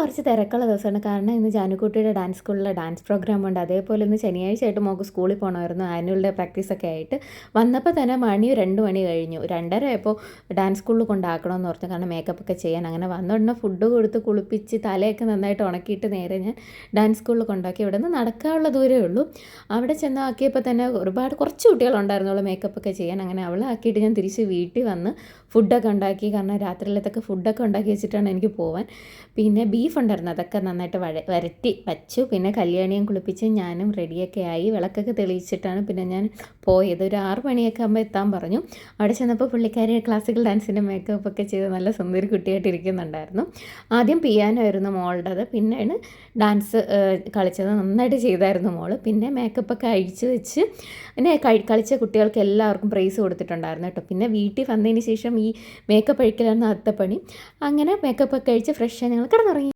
കുറച്ച് തിരക്കുള്ള ദിവസമാണ്. കാരണം ഇന്ന് ജാനുക്കുട്ടിയുടെ ഡാൻസ് സ്കൂളിലെ ഡാൻസ് പ്രോഗ്രാം ഉണ്ട്. അതേപോലെ ഇന്ന് ശനിയാഴ്ച ആയിട്ട് മോൾക്ക് സ്കൂളിൽ പോകണമായിരുന്നു ആനുവൽ ഡേ പ്രാക്ടീസൊക്കെ ആയിട്ട്. വന്നപ്പോൾ തന്നെ മണി രണ്ട് മണി കഴിഞ്ഞു. രണ്ടര ആയപ്പോൾ ഡാൻസ് സ്കൂളിൽ കൊണ്ടാക്കണമെന്ന് ഓർത്തു കാരണം മേക്കപ്പ് ഒക്കെ ചെയ്യാൻ. അങ്ങനെ വന്നുടനെ ഫുഡ് കൊടുത്ത് കുളിപ്പിച്ച് തലയൊക്കെ നന്നായിട്ട് ഉണക്കിയിട്ട് നേരെ ഞാൻ ഡാൻസ് സ്കൂളിൽ കൊണ്ടാക്കി ഇവിടെ നിന്ന് നടക്കാനുള്ള ദൂരമേ ഉള്ളൂ. അവിടെ ചെന്നാക്കിയപ്പോൾ തന്നെ ഒരുപാട് കുറച്ച് കുട്ടികളുണ്ടായിരുന്നുള്ളൂ മേക്കപ്പ് ഒക്കെ ചെയ്യാൻ. അങ്ങനെ അവളെ ആക്കിയിട്ട് ഞാൻ തിരിച്ച് വീട്ടിൽ വന്ന് ഫുഡൊക്കെ ഉണ്ടാക്കി. കാരണം രാത്രിയിലത്തൊക്കെ ഫുഡൊക്കെ ഉണ്ടാക്കി വെച്ചിട്ടാണ് എനിക്ക് പോവാൻ. പിന്നെ ബീഫ് ഉണ്ടായിരുന്നു അതൊക്കെ നന്നായിട്ട് വഴ വരട്ടി വച്ചു. പിന്നെ കല്യാണിയും കുളിപ്പിച്ച് ഞാനും റെഡിയൊക്കെ ആയി. വിളക്കൊക്കെ തെളിയിച്ചിട്ടാണ് പിന്നെ ഞാൻ പോയത്. ഒരു ആറ് മണിയൊക്കെ ആകുമ്പോൾ എത്താൻ പറഞ്ഞു. അവിടെ ചെന്നപ്പോൾ പുള്ളിക്കാരി ക്ലാസിക്കൽ ഡാൻസിന്റെ മേക്കപ്പ് ഒക്കെ ചെയ്ത് നല്ല സുന്ദരി കുട്ടിയായിട്ട് ഇരിക്കുന്നുണ്ടായിരുന്നു. ആദ്യം പിയാനോ ആയിരുന്നു മോളുടേത്. പിന്നെയാണ് ഡാൻസ് കളിച്ചത് നന്നായിട്ട് ചെയ്തായിരുന്നു മോൾ. പിന്നെ മേക്കപ്പ് ഒക്കെ അഴിച്ചു വെച്ച് പിന്നെ കളിച്ച കുട്ടികൾക്ക് എല്ലാവർക്കും പ്രൈസ് കൊടുത്തിട്ടുണ്ടായിരുന്നു കേട്ടോ. പിന്നെ വീട്ടിൽ വന്നതിന് ശേഷം ഈ മേക്കപ്പ് അഴിക്കലായിരുന്നു അടുത്ത പണി. അങ്ങനെ മേക്കപ്പ് ഒക്കെ അഴിച്ച് ഫ്രഷ് ഞങ്ങൾ കിടന്നുറങ്ങി.